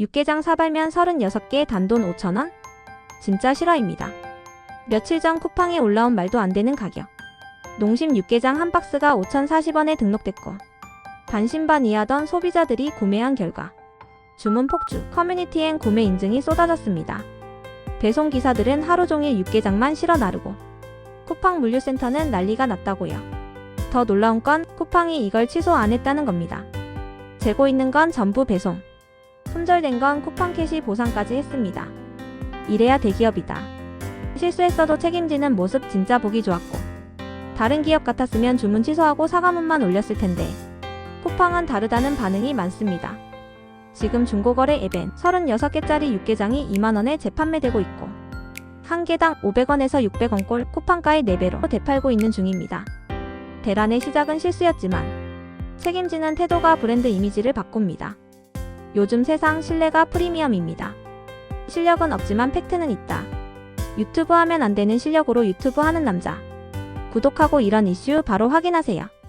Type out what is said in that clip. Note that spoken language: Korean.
육개장 사발면 36개 단돈 5,000원? 진짜 실화입니다. 며칠 전 쿠팡에 올라온 말도 안 되는 가격. 농심 육개장 한 박스가 5,040원에 등록됐고 반신반의하던 소비자들이 구매한 결과 주문 폭주, 커뮤니티엔 구매 인증이 쏟아졌습니다. 배송 기사들은 하루 종일 육개장만 실어 나르고 쿠팡 물류센터는 난리가 났다고요. 더 놀라운 건 쿠팡이 이걸 취소 안 했다는 겁니다. 재고 있는 건 전부 배송. 품절된 건 쿠팡 캐시 보상까지 했습니다. 이래야 대기업이다. 실수했어도 책임지는 모습 진짜 보기 좋았고 다른 기업 같았으면 주문 취소하고 사과문만 올렸을 텐데 쿠팡은 다르다는 반응이 많습니다. 지금 중고거래 앱엔 36개짜리 육개장이 2만원에 재판매되고 있고 한 개당 500원에서 600원 꼴 쿠팡가의 4배로 되팔고 있는 중입니다. 대란의 시작은 실수였지만 책임지는 태도가 브랜드 이미지를 바꿉니다. 요즘 세상 신뢰가 프리미엄입니다. 실력은 없지만 팩트는 있다. 유튜브 하면 안 되는 실력으로 유튜브 하는 남자. 구독하고 이런 이슈 바로 확인하세요.